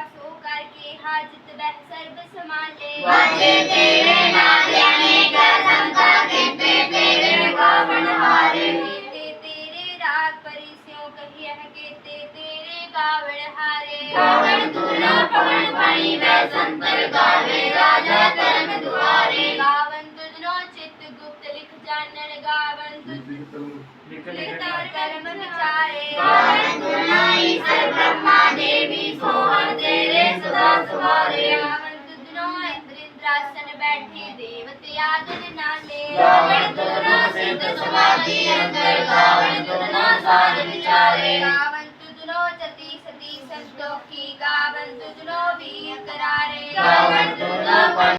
सो करके हाजत बह सर्व संभाले वाजे तेरे नादिया ने कसम का देते तेरे गोवन हारे ते तेरे राग परिस्यों कही है के ते तेरे गावड़ हारे गावड़ दूला पवन पानी वे संतर गावे राजा धर्म दुआरे गावन तुझनो चित्त गुप्त लिख जानन गावन। तुझ लिख तोर कर्म विचारे। आसन बैठे देवत आदर नाले। रावण तुलना सिद्ध समाधि अंदर रावण तुलना साध विचारे। रावण तुझनो जति सती संतों की गावन तुझनो वीर करारे रावण तुलना